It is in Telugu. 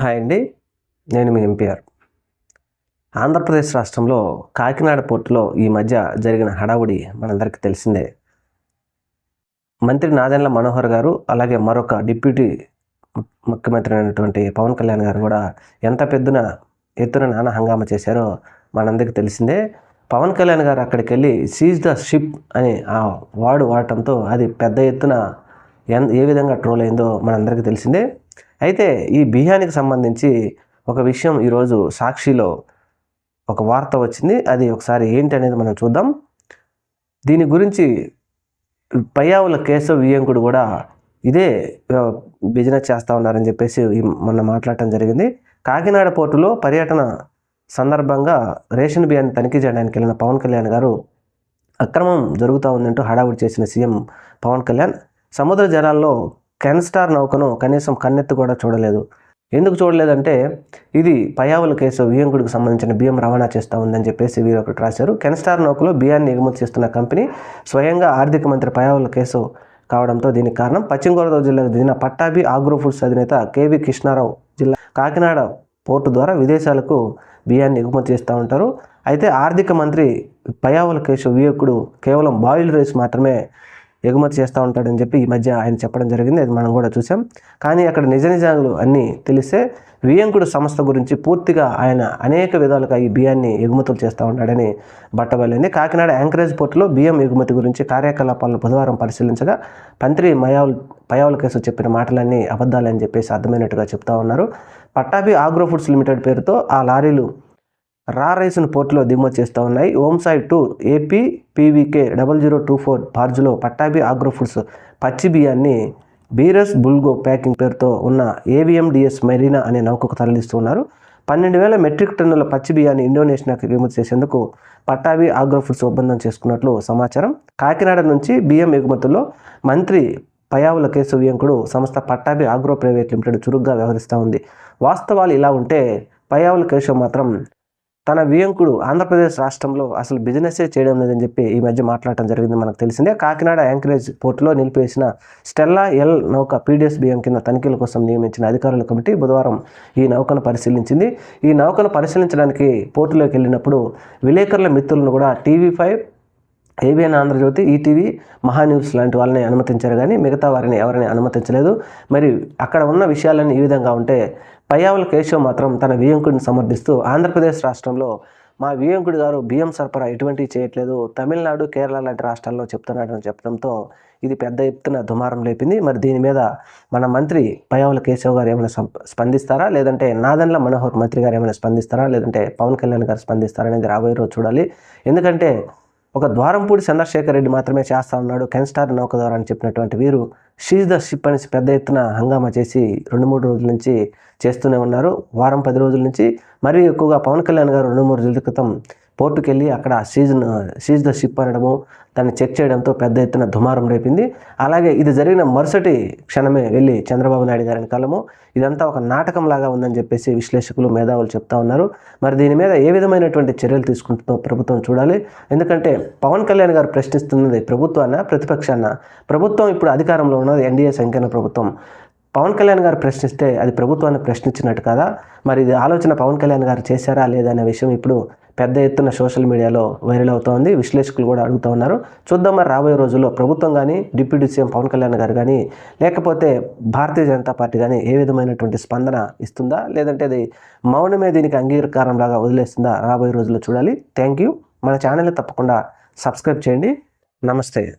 హాయ్ అండి నేను మీ ఎంపీఆర్. ఆంధ్రప్రదేశ్ రాష్ట్రంలో కాకినాడ పోర్టులో ఈ మధ్య జరిగిన హడావుడి మనందరికీ తెలిసిందే. మంత్రి నాదెండ్ల మనోహర్ గారు అలాగే మరొక డిప్యూటీ ముఖ్యమంత్రి అయినటువంటి పవన్ కళ్యాణ్ గారు కూడా ఎంత పెద్దన ఎత్తున నానా హంగామా చేశారో మనందరికీ తెలిసిందే. పవన్ కళ్యాణ్ గారు అక్కడికి వెళ్ళి సీజ్ ద షిప్ అని ఆ వాడు వాడటంతో అది పెద్ద ఎత్తున ఎన్ ఏ విధంగా ట్రోల్ అయిందో మనందరికీ తెలిసిందే. అయితే ఈ బియ్యానికి సంబంధించి ఒక విషయం ఈరోజు సాక్షిలో ఒక వార్త వచ్చింది. అది ఒకసారి ఏంటి అనేది మనం చూద్దాం. దీని గురించి పయ్యావుల కేశవ వియ్యంకుడు కూడా ఇదే బిజినెస్ చేస్తూ ఉన్నారని చెప్పేసి మొన్న మాట్లాడటం జరిగింది. కాకినాడ పోర్టులో పర్యటన సందర్భంగా రేషన్ బియ్యాన్ని తనిఖీ చేయడానికి వెళ్ళిన పవన్ కళ్యాణ్ గారు అక్రమం జరుగుతూ ఉందంటూ హడావుడి చేసిన సీఎం పవన్ కళ్యాణ్ సముద్ర జలాల్లో కెన్స్టార్ నౌకను కనీసం కన్నెత్తి కూడా చూడలేదు. ఎందుకు చూడలేదంటే ఇది పయావుల కేసు వియంకుడికి సంబంధించిన బియ్యం రవాణా చేస్తూ ఉందని చెప్పేసి వీరు ఒకటి రాశారు. కెన్స్టార్ నౌకలో బియ్యాన్ని ఎగుమతి చేస్తున్న కంపెనీ స్వయంగా ఆర్థిక మంత్రి పయావుల కేసు కావడంతో దీనికి కారణం పశ్చిమ గోదావరి జిల్లాకు చెందిన పట్టాభి ఆగ్రో ఫుడ్స్ అధినేత కేవి కృష్ణారావు జిల్లా కాకినాడ పోర్టు ద్వారా విదేశాలకు బియ్యాన్ని ఎగుమతి చేస్తూ ఉంటారు. అయితే ఆర్థిక మంత్రి పయావుల కేశవ్ వియకుడు కేవలం బాయిల్డ్ రైస్ మాత్రమే ఎగుమతి చేస్తూ ఉంటాడని చెప్పి ఈ మధ్య ఆయన చెప్పడం జరిగింది. అది మనం కూడా చూసాం కానీ అక్కడ నిజ నిజాలు అన్నీ తెలిస్తే వియంకుడు సంస్థ గురించి పూర్తిగా ఆయన అనేక విధాలుగా ఈ బియ్యాన్ని ఎగుమతులు చేస్తూ ఉంటాడని బట్టబయలింది కాకినాడ యాంకరేజ్ పోర్టులో బియ్యం ఎగుమతి గురించి కార్యకలాపాలను బుధవారం పరిశీలించగా మంత్రి మయావుల్ పయావుల కేసు చెప్పిన మాటలన్నీ అబద్ధాలని చెప్పేసి అర్థమైనట్టుగా చెప్తా ఉన్నారు. పట్టాభి ఆగ్రో ఫుడ్స్ లిమిటెడ్ పేరుతో ఆ లారీలు రా రైస్ను పోర్టులో దిగుమతి చేస్తూ ఉన్నాయి. Om two AP PVK double zero two four బార్జ్లో Pattabhi agro foods పచ్చి బియ్యాన్ని బీరస్ బుల్గో ప్యాకింగ్ పేరుతో ఉన్న ఏవిఎండిఎస్ మెరీనా అనే నౌకకు తరలిస్తున్నారు. పన్నెండు వేల మెట్రిక్ టన్నుల పచ్చి బియ్యాన్ని ఇండోనేషియాకి ఎగుమతి చేసేందుకు పట్టాభి ఆగ్రో ఫుడ్స్ ఒప్పందం చేసుకున్నట్లు సమాచారం. కాకినాడ నుంచి బియ్యం ఎగుమతుల్లో మంత్రి పయావుల కేశవ్యంకుడు సంస్థ పట్టాభి ఆగ్రో ప్రైవేట్ లిమిటెడ్ చురుగ్గా వ్యవహరిస్తూ ఉంది. వాస్తవాలు ఇలా ఉంటే పయావుల కేశవ్ మాత్రం తన వియంకుడు ఆంధ్రప్రదేశ్ రాష్ట్రంలో అసలు బిజినెస్సే చేయడం లేదని చెప్పి ఈ మధ్య మాట్లాడటం జరిగింది మనకు తెలిసిందే. కాకినాడ యాంకరేజ్ పోర్టులో నిలిపేసిన స్టెల్లా ఎల్ నౌక పీడిఎస్ బియ్యం కింద తనిఖీల కోసం నియమించిన అధికారుల కమిటీ బుధవారం ఈ నౌకను పరిశీలించింది. ఈ నౌకను పరిశీలించడానికి పోర్టులోకి వెళ్ళినప్పుడు విలేకరుల మిత్రులను కూడా TV five ABN Andhrajyothy ETV Mahaa News లాంటి వాళ్ళని అనుమతించారు కానీ మిగతా వారిని ఎవరిని అనుమతించలేదు. మరి అక్కడ ఉన్న విషయాలన్నీ ఈ విధంగా ఉంటే పయ్యావుల కేశవ్ మాత్రం తన వియంకుడిని సమర్థిస్తూ ఆంధ్రప్రదేశ్ రాష్ట్రంలో మా వియంకుడి గారు బియ్యం సరఫరా ఎటువంటివి చేయట్లేదు. తమిళనాడు కేరళ లాంటి రాష్ట్రాల్లో చెప్తున్నాడని చెప్పడంతో ఇది పెద్ద ఎత్తున దుమారం లేపింది. మరి దీని మీద మన మంత్రి పయావుల కేశవ్ గారు ఏమైనా సం- స్పందిస్తారా? లేదంటే నాదన్ల మనోహర్ మంత్రి గారు ఏమైనా స్పందిస్తారా? లేదంటే పవన్ కళ్యాణ్ గారు స్పందిస్తారా అనేది రాబోయే రోజు చూడాలి. ఎందుకంటే ఒక ద్వారంపూడి చంద్రశేఖర్ రెడ్డి మాత్రమే చేస్తా ఉన్నాడు. కెన్స్టార్ నౌక ద్వారా అని చెప్పినటువంటి వీరు షీజ్ ద షిప్ అని పెద్ద ఎత్తున హంగామా చేసి రెండు మూడు రోజుల నుంచి చేస్తూనే ఉన్నారు. వారం పది రోజుల నుంచి మరీ ఎక్కువగా పవన్ కళ్యాణ్ గారు రెండు మూడు రోజుల క్రితం పోర్టుకి వెళ్ళి అక్కడ సీజన్ సీజ్ ద షిప్ అనడము దాన్ని చెక్ చేయడంతో పెద్ద ఎత్తున దుమారం రేపింది. అలాగే ఇది జరిగిన మరుసటి క్షణమే వెళ్ళి చంద్రబాబు నాయుడు గారిని కలము ఇదంతా ఒక నాటకం లాగా ఉందని చెప్పేసి విశ్లేషకులు మేధావులు చెప్తా ఉన్నారు. మరి దీని మీద ఏ విధమైనటువంటి చర్యలు తీసుకుంటుందో ప్రభుత్వం చూడాలి. ఎందుకంటే పవన్ కళ్యాణ్ గారు ప్రశ్నిస్తున్నది ప్రభుత్వాన్న ప్రతిపక్షాన్న ప్రభుత్వం ఇప్పుడు అధికారంలో ఉన్నది ఎన్డీఏ సంఖ్యన ప్రభుత్వం. పవన్ కళ్యాణ్ గారు ప్రశ్నిస్తే అది ప్రభుత్వాన్ని ప్రశ్నించినట్టు కదా? మరి ఇది ఆలోచన పవన్ కళ్యాణ్ గారు చేశారా లేదనే విషయం ఇప్పుడు పెద్ద ఎత్తున సోషల్ మీడియాలో వైరల్ అవుతోంది. విశ్లేషకులు కూడా అడుగుతూ ఉన్నారు. చూద్దాం మరి రాబోయే రోజుల్లో ప్రభుత్వం కానీ డిప్యూటీ సీఎం పవన్ కళ్యాణ్ గారు కానీ లేకపోతే భారతీయ జనతా పార్టీ కానీ ఏ విధమైనటువంటి స్పందన ఇస్తుందా? లేదంటే అది మౌనమే దీనికి అంగీకారం లాగా వదిలేస్తుందా రాబోయే రోజుల్లో చూడాలి. Thank you. మన ఛానల్ని తప్పకుండా సబ్స్క్రైబ్ చేయండి. నమస్తే.